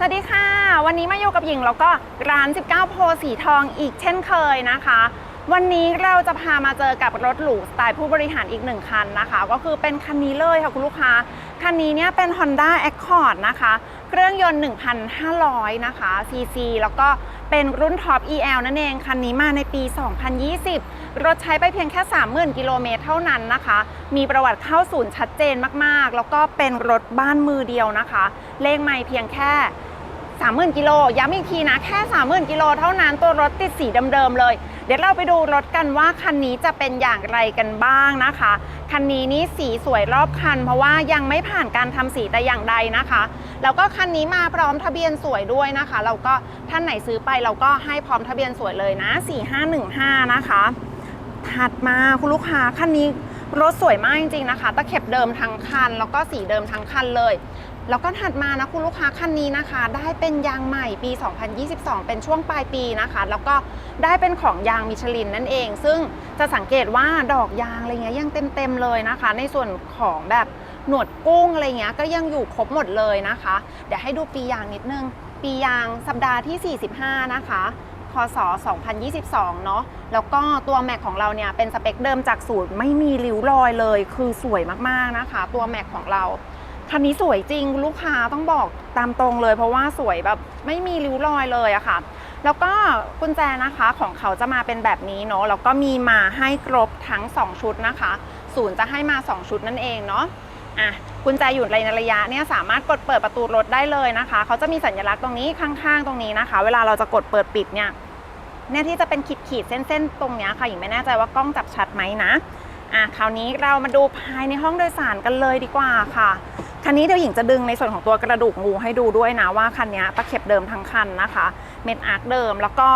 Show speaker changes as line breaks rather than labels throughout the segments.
สวัสดีค่ะ วันนี้มาอยู่กับหญิงแล้วก็ร้าน 19 โพสีทองอีกเช่นเคยนะคะ วันนี้เราจะพามาเจอกับรถหรูสไตล์ผู้บริหารอีกหนึ่งคันนะคะ ก็คือเป็นคันนี้เลยค่ะคุณลูกค้า คันนี้เนี่ยเป็น Honda Accord นะคะ เครื่องยนต์ 1,500 นะคะ cc แล้วก็เป็นรุ่นท็อป EL นั่นเอง คันนี้มาในปี 2020 รถใช้ไปเพียงแค่ 30,000 กิโลเมตรเท่านั้นนะคะ มีประวัติเข้าศูนย์ชัดเจนมากๆ แล้วก็เป็นรถบ้านมือเดียวนะคะ เลขไม่เพียงแค่ 30,000กิโลย้ำอีกทีนะแค่ 30,000กิโลเท่านั้นตัวรถติดสีเดิมๆเลย เดี๋ยวเราไปดูรถกันว่าคันนี้จะเป็นอย่างไรกันบ้างนะคะ คันนี้นี่สีสวยรอบคัน เพราะว่ายังไม่ผ่านการทำสีแต่อย่างใดนะคะ แล้วก็คันนี้มาพร้อมทะเบียนสวยด้วยนะคะเราก็ท่านไหนซื้อไปเราก็ให้พร้อมทะเบียนสวยเลยนะ4515นะคะถัดมาคุณลูกค้าคันนี้ รถสวยมากจริงๆนะคะ ตะเข็บเดิมทั้งคัน แล้วก็สีเดิมทั้งคันเลย แล้วก็ถัดมานะคุณลูกค้าคันนี้นะคะ ได้เป็นยางใหม่ปี 2022 เป็นช่วงปลายปีนะคะ แล้วก็ได้เป็นของยางมิชลินนั่นเอง ซึ่งจะสังเกตว่าดอกยางอะไรเงี้ยยังเต็มๆเลยนะคะ ในส่วนของแบบหนวดกุ้งอะไรเงี้ยก็ยังอยู่ครบหมดเลยนะคะ เดี๋ยวให้ดูปียางนิดนึง ปียางสัปดาห์ที่ 45 นะคะ พศ 2022 เนาะแล้วก็ตัวแม็กของเราเนี่ยเป็นสเปคเดิมจากศูนย์ไม่มีริ้วรอยเลย คือสวยมากๆนะคะ ตัวแม็กของเราคันนี้สวยจริงลูกค้าต้องบอกตามตรงเลย เพราะว่าสวยแบบไม่มีริ้วรอยเลยอะค่ะ แล้วก็กุญแจนะคะของเขาจะมาเป็นแบบนี้เนาะแล้วก็มีมาให้ครบทั้ง 2 ชุดนะคะ ศูนย์จะให้มา 2 ชุดนั่นเองเนาะ อะกุญแจอยู่ในระยะเนี่ยสามารถกดเปิดประตูรถได้เลยนะคะ เขาจะมีสัญลักษณ์ตรงนี้ข้างๆ ตรงนี้นะคะ เวลาเราจะกดเปิดปิดเนี่ยเนี่ยที่จะเป็นขีดขีดๆเส้นๆ ตรงนี้ค่ะหญิงไม่แน่ใจว่ากล้องจับชัดไหมนะอะคราวนี้เรามาดูภายในห้องโดยสารกันเลยดีกว่าค่ะคันนี้เดี๋ยวหญิงจะดึงในส่วนของตัวกระดูกงูให้ดูด้วยนะว่าคันนี้ตะเข็บเดิมทั้งคันนะคะ เม็ดอาร์คเดิมแล้วก็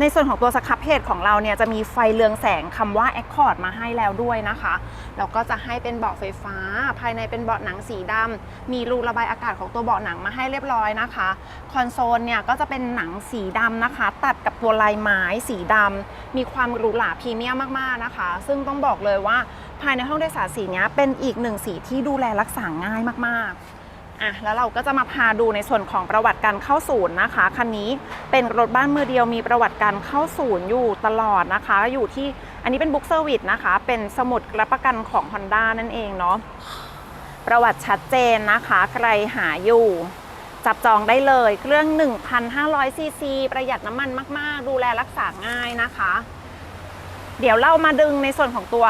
ในส่วนของตัวสครับเพจของเราเนี่ยจะมีไฟเรืองแสงคำว่า Accord มาให้แล้วด้วยนะคะแล้วก็จะให้เป็นเบาะไฟฟ้า ภายในเป็นเบาะหนังสีดำมีรูระบายอากาศของตัวเบาะหนังมาให้เรียบร้อยนะคะคอนโซลเนี่ยก็จะเป็นหนังสีดำนะคะ ตัดกับตัวลายไม้สีดำมีความหรูหราพรีเมียมมากๆนะคะ ซึ่งต้องบอกเลยว่าภายในห้องโดยสารสีเนี้ยเป็นอีกหนึ่งสีที่ดูแลรักษาง่ายมากๆ อะแล้วเราก็จะมาพาดูในส่วนของประวัติการเข้าศูนย์นะคะคันนี้เป็นรถบ้านมือเดียวมีประวัติการเข้าศูนย์อยู่ตลอดนะคะ อยู่ที่อันนี้เป็นบุ๊กเซอร์วิสนะคะ เป็นสมุดรับประกันของ Honda นั่นเองเนาะประวัติชัดเจนนะคะ ใครหาอยู่ จับจองได้เลย เครื่อง 1,500ซีซีประหยัดน้ำมันมาก ๆ ดูแลรักษาง่ายนะคะ เดี๋ยวเรามาดึงในส่วนของตัว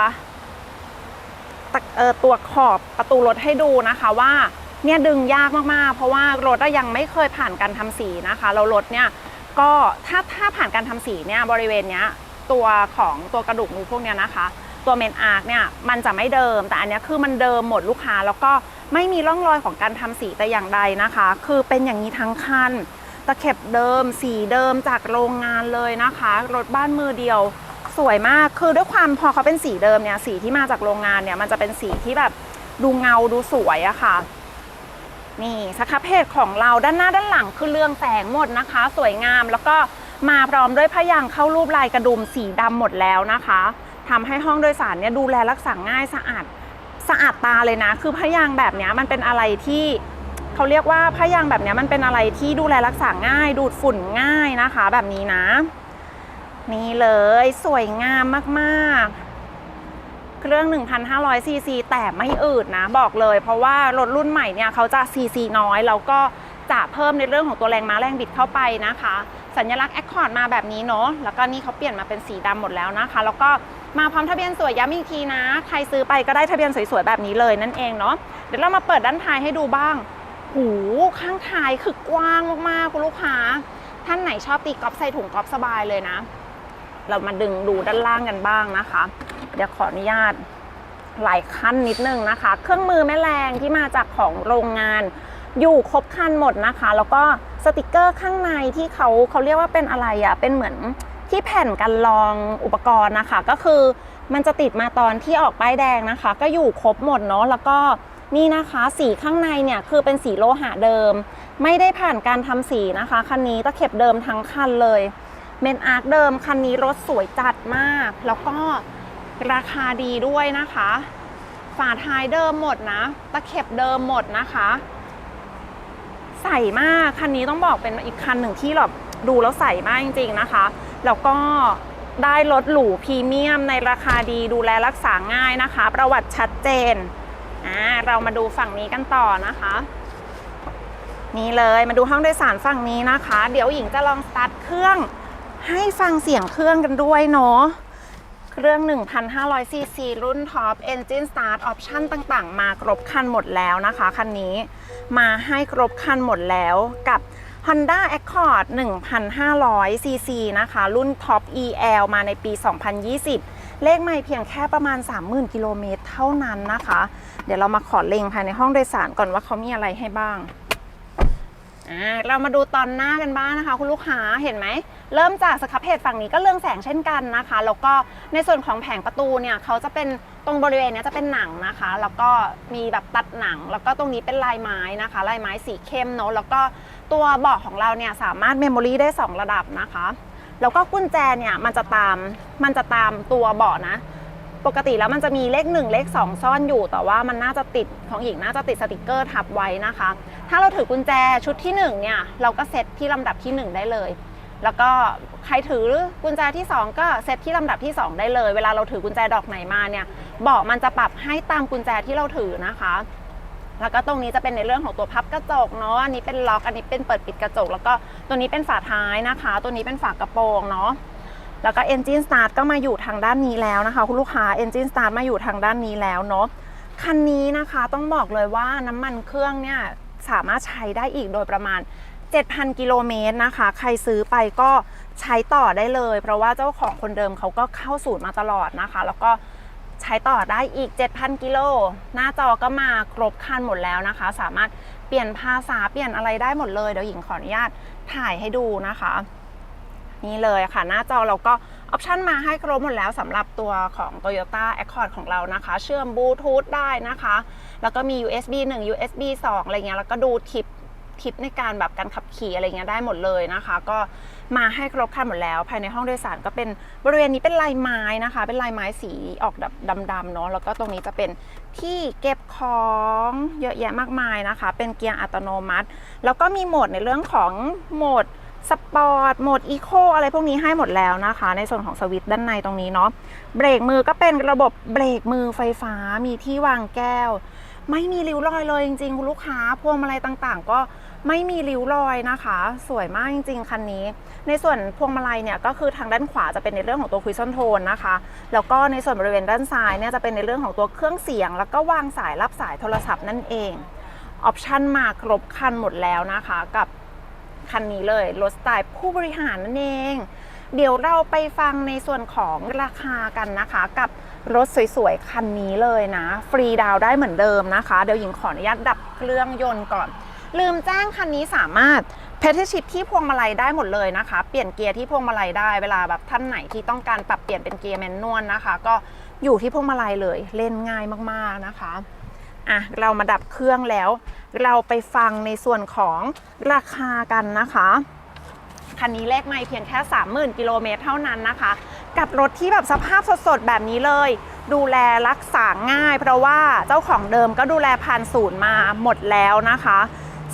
ต,ตัวขอบประตูรถให้ดูนะคะว่า เนี่ยดึงยากมากๆ เพราะว่ารถยังไม่เคยผ่านการทำสีนะคะแล้วรถเนี่ยก็ถ้าถ้าผ่านการทำสีเนี่ยบริเวณเนี้ยตัวของตัวกระดูกงูพวกเนี้ยนะคะ ตัวเมนอาร์คเนี่ยมันจะไม่เดิม แต่อันนี้คือมันเดิมหมดลูกค้า แล้วก็ไม่มีร่องรอยของการทำสีแต่อย่างใดนะคะ คือเป็นอย่างนี้ทั้งคันตะเข็บเดิม สีเดิมจากโรงงานเลยนะคะ รถบ้านมือเดียวสวยมากคือด้วยความพอเขาเป็นสีเดิมเนี่ยสีที่มาจากโรงงานเนี่ยมันจะเป็นสีที่แบบดูเงาดูสวยอะค่ะ นี่สครับเพจของเราด้านหน้าด้านหลังคือเรืองแสงหมดนะคะ สวยงามแล้วก็มาพร้อมด้วยพยางเข้ารูปลายกระดุมสีดำหมดแล้วนะคะทำให้ห้องโดยสารเนี่ยดูแลรักษาง่ายสะอาดสะอาดตาเลยนะ คือพยางแบบนี้มันเป็นอะไรที่เขาเรียกว่าพยางแบบนี้มันเป็นอะไรที่ดูแลรักษาง่าย ดูดฝุ่นง่ายนะคะ แบบนี้นะ นี่เลยสวยงามมากๆ เครื่อง 1,500 ซีซี แต่ไม่อืดนะบอกเลย เพราะว่ารถรุ่นใหม่เนี่ยเขาจะซีซีน้อยแล้วก็จะเพิ่มในเรื่องของตัวแรงม้าแรงบิดเข้าไปนะคะ สัญลักษณ์ Accord มาแบบนี้เนาะแล้วก็นี่เขาเปลี่ยนมาเป็นสีดำหมดแล้วนะคะ แล้วก็มาพร้อมทะเบียนสวยย้ำอีกทีนะ ใครซื้อไปก็ได้ทะเบียนสวยๆแบบนี้เลยนั่นเองเนาะเดี๋ยวเรามาเปิดด้านท้ายให้ดูบ้างหูข้างท้ายคือกว้างมากๆคุณลูกค้า ท่านไหนชอบตีกอล์ฟใส่ถุงกอล์ฟสบายเลยนะ เรามาดึงดูด้านล่างกันบ้างนะคะ เดี๋ยวขออนุญาตหลายขั้นนิดนึงนะคะ เครื่องมือแม่แรงที่มาจากของโรงงาน อยู่ครบคันหมดนะคะ แล้วก็สติกเกอร์ข้างในที่เขาเขาเรียกว่าเป็นอะไรอะเป็นเหมือนที่แผ่นกันรองอุปกรณ์นะคะ ก็คือมันจะติดมาตอนที่ออกป้ายแดงนะคะ ก็อยู่ครบหมดเนาะแล้วก็นี่นะคะสีข้างในเนี่ยคือเป็นสีโลหะเดิม ไม่ได้ผ่านการทำสีนะคะคันนี้ตะเข็บเดิมทั้งคันเลยเมนอาร์คเดิมคันนี้รถสวยจัดมาก แล้วก็ ราคาดีด้วยนะคะ ฝาท้ายเดิมหมดนะ ตะเข็บเดิมหมดนะคะ ใส่มากคันนี้ต้องบอกเป็นอีกคันหนึ่งที่แบบดูแล้วใส่มากจริง ๆนะคะ แล้วก็ได้รถหรูพรีเมียมในราคาดีดูแลรักษาง่ายนะคะ ประวัติชัดเจนอ่าเรามาดูฝั่งนี้กันต่อนะคะ นี่เลยมาดูห้องโดยสารฝั่งนี้นะคะ เดี๋ยวหญิงจะลองสตาร์ทเครื่องให้ฟังเสียงเครื่องกันด้วยเนาะ เครื่อง 1,500 ซีซีรุ่นท็อป Engine Start Option ต่างๆ มาครบคันหมดแล้วนะคะคันนี้มาให้ครบคันหมดแล้วกับ Honda Accord 1,500 ซีซีนะคะ รุ่นท็อป EL มาในปี 2020 เลขไม่เพียงแค่ประมาณ 30,000 กิโลเมตรเท่านั้นนะคะ เดี๋ยวเรามาขอเล็งภายในห้องโดยสารก่อนว่าเขามีอะไรให้บ้าง อ่าเรามาดูตอนหน้ากันบ้างนะคะ คุณลูกค้าเห็นไหม เริ่มจากสครับเพจฝั่งนี้ก็เรื่องแสงเช่นกันนะคะ แล้วก็ในส่วนของแผงประตูเนี่ยเขาจะเป็นตรงบริเวณนี้จะเป็นหนังนะคะ แล้วก็มีแบบตัดหนัง แล้วก็ตรงนี้เป็นลายไม้นะคะ ลายไม้สีเข้มเนาะแล้วก็ตัวเบาะของเราเนี่ยสามารถเมมโมรีได้ 2 ระดับนะคะ แล้วก็กุญแจเนี่ยมันจะตามมันจะตามตัวเบาะนะ ปกติแล้วมันจะมีเลข 1 เลข 2 ซ่อนอยู่ แต่ว่ามันน่าจะติดของหญิงน่าจะติดสติกเกอร์ทับไว้นะคะ ถ้าเราถือกุญแจชุดที่ 1 เนี่ย เราก็เซตที่ลำดับที่ 1 ได้เลย แล้วก็ใครถือกุญแจที่ 2 ก็เซตที่ลำดับที่ 2 ได้เลย เวลาเราถือกุญแจดอกไหนมาเนี่ยเบาะมันจะปรับให้ตามกุญแจที่เราถือนะคะแล้วก็ตรงนี้จะเป็นในเรื่องของตัวพับกระจกเนาะ อันนี้เป็นล็อก อันนี้เป็นเปิดปิดกระจก แล้วก็ตัวนี้เป็นฝาท้ายนะคะ ตัวนี้เป็นฝากระโปรงเนาะ แล้วก็ Engine Start ก็มาอยู่ทางด้านนี้แล้วนะคะ คุณลูกค้า Engine Start มาอยู่ทางด้านนี้แล้วเนาะคันนี้นะคะต้องบอกเลยว่าน้ำมันเครื่องเนี่ยสามารถใช้ได้อีกโดยประมาณ 7,000 กิโลเมตรนะคะ ใครซื้อไปก็ใช้ต่อได้เลย เพราะว่าเจ้าของคนเดิมเขาก็เข้าศูนย์มาตลอดนะคะ แล้วก็ใช้ต่อได้อีก 7,000 กิโล หน้าจอก็มาครบคันหมดแล้วนะคะ สามารถเปลี่ยนภาษาเปลี่ยนอะไรได้หมดเลย เดี๋ยวหญิงขออนุญาตถ่ายให้ดูนะคะ นี่เลยค่ะ หน้าจอเราก็ออปชันมาให้ครบหมดแล้วสำหรับตัวของ Toyota Accord ของเรานะคะ เชื่อมบลูทูธได้นะคะ แล้วก็มี USB 1 USB 2 อะไรเงี้ยแล้วก็ดูทิปทิปในการแบบการขับขี่อะไรเงี้ยได้หมดเลยนะคะ ก็มาให้ครบคันหมดแล้ว ภายในห้องโดยสารก็เป็นบริเวณนี้เป็นลายไม้นะคะ เป็นลายไม้สีออกดำๆเนาะแล้วก็ตรงนี้จะเป็นที่เก็บของเยอะแยะมากมายนะคะ เป็นเกียร์อัตโนมัติ แล้วก็มีโหมดในเรื่องของโหมด สปอร์ต โหมดอีโคอะไรพวกนี้ให้หมดแล้วนะคะ ในส่วนของสวิตช์ด้านในตรงนี้เนาะ เบรกมือก็เป็นระบบเบรกมือไฟฟ้า มีที่วางแก้ว ไม่มีริ้วรอยเลยจริงๆคุณลูกค้า พวงมาลัยต่างๆ ก็ไม่มีริ้วรอยนะคะ สวยมากจริงๆ คันนี้ ในส่วนพวงมาลัยเนี่ยก็คือทางด้านขวาจะเป็นในเรื่องของตัวคุยซอนโทนนะคะ แล้วก็ในส่วนบริเวณด้านซ้ายเนี่ยจะเป็นในเรื่องของตัวเครื่องเสียง แล้วก็วางสายรับสายโทรศัพท์นั่นเอง ออปชันมาครบคันหมดแล้วนะคะกับ คันนี้เลยรถสไตล์ผู้บริหารนั่นเอง เดี๋ยวเราไปฟังในส่วนของราคากันนะคะ กับรถสวยๆ คันนี้เลยนะ ฟรีดาวได้เหมือนเดิมนะคะ เดี๋ยวหญิงขออนุญาตดับเครื่องยนต์ก่อน ลืมแจ้งคันนี้สามารถเพทชิปที่พวงมาลัยได้หมดเลยนะคะ เปลี่ยนเกียร์ที่พวงมาลัยได้เวลาแบบท่านไหนที่ต้องการปรับเปลี่ยนเป็นเกียร์แมนนวลนะคะ ก็อยู่ที่พวงมาลัยเลยเล่นง่ายมากๆนะคะ อะเรามาดับเครื่องแล้ว เราไปฟังในส่วนของราคากันนะคะคันนี้เลขไม่เพียงแค่ 30,000 กิโลเมตรเท่านั้นนะคะ กับรถที่แบบสภาพสดๆ แบบนี้เลย ดูแลรักษาง่าย เพราะว่าเจ้าของเดิมก็ดูแลผ่านศูนย์มาหมดแล้วนะคะ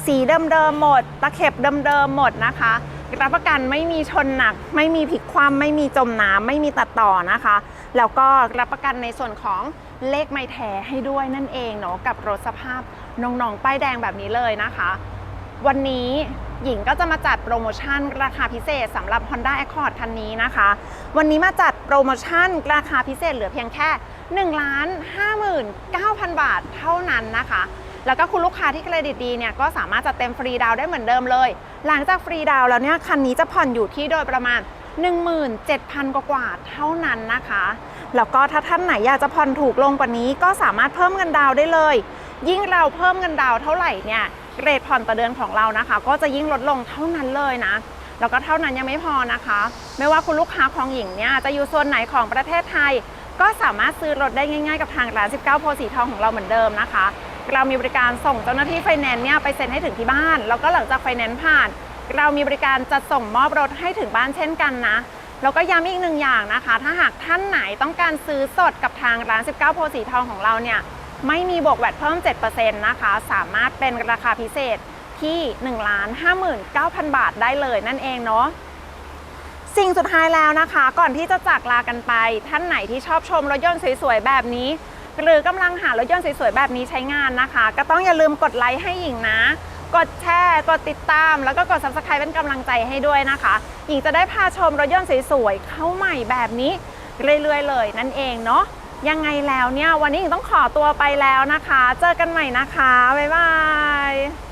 สีเดิมๆหมด ตะเข็บเดิมๆหมดนะคะรับประกันไม่มีชนหนัก ไม่มีพลิกคว่ำไม่มีจมน้ำไม่มีตัดต่อนะคะ แล้วก็รับประกันในส่วนของเลขไม่แท้ให้ด้วยนั่นเองเนาะกับรถสภาพน้องๆ ป้ายแดงแบบนี้เลยนะคะ วันนี้หญิงก็จะมาจัดโปรโมชั่นราคาพิเศษสำหรับ Honda Accord คันนี้นะคะ วันนี้มาจัดโปรโมชั่นราคาพิเศษเหลือเพียงแค่1ล้าน59,000 บาทเท่านั้นนะคะ แล้วก็คุณลูกค้าที่เครดิตดีเนี่ยก็สามารถจัดเต็มฟรีดาวได้เหมือนเดิมเลย หลังจากฟรีดาวแล้วเนี่ยคันนี้จะผ่อนอยู่ที่โดยประมาณ 17,000 กว่ากว่าเท่านั้นนะคะ แล้วก็ถ้าท่านไหนอยากจะผ่อนถูกลงกว่านี้ก็สามารถเพิ่มเงินดาวได้เลย ยิ่งเราเพิ่มเงินดาวเท่าไหร่เนี่ยเรทผ่อนต่อเดือนของเรานะคะ ก็จะยิ่งลดลงเท่านั้นเลยนะแล้วก็เท่านั้นยังไม่พอนะคะ ไม่ว่าคุณลูกค้าของหญิงเนี่ยจะอยู่โซนไหนของประเทศไทย ก็สามารถซื้อรถได้ง่ายๆ กับทางร้าน 19 โพสีทองของเราเหมือนเดิมนะคะ เรามีบริการส่งเจ้าหน้าที่ไฟแนนซ์เนี่ยไปเซ็นให้ถึงที่บ้าน แล้วก็หลังจากไฟแนนซ์ผ่าน เรามีบริการจัดส่งมอบรถให้ถึงบ้านเช่นกันนะ แล้วก็ย้ำอีกหนึ่งอย่างนะคะ ถ้าหากท่านไหนต้องการซื้อสดกับทางร้าน 19 โพสีทองของเราเนี่ย ไม่มีบวกแวดเพิ่ม 7%นะคะ สามารถเป็นราคาพิเศษที่ 1 5 9 0 0 0 บาทได้เลยนั่นเองเนาะสิ่งสุดท้ายแล้วนะคะ ก่อนที่จะจากลากันไป ท่านไหนที่ชอบชมรถยนต์สวยๆแบบนี้ หรือกำลังหารถยนต์สวยๆแบบนี้ใช้งานนะคะ ก็ต้องอย่าลืมกดไลค์ให้หญิงนะ กดแชร์ กดติดตาม แล้วก็กด subscribe เป็นกำลังใจให้ด้วยนะคะ หญิงจะได้พาชมรถยนต์สวยๆเข้าใหม่แบบนี้เรื่อยๆเลยนั่นเองเนาะยังไงแล้วเนี่ย วันนี้หญิงต้องขอตัวไปแล้วนะคะ เจอกันใหม่นะคะ บ๊ายบาย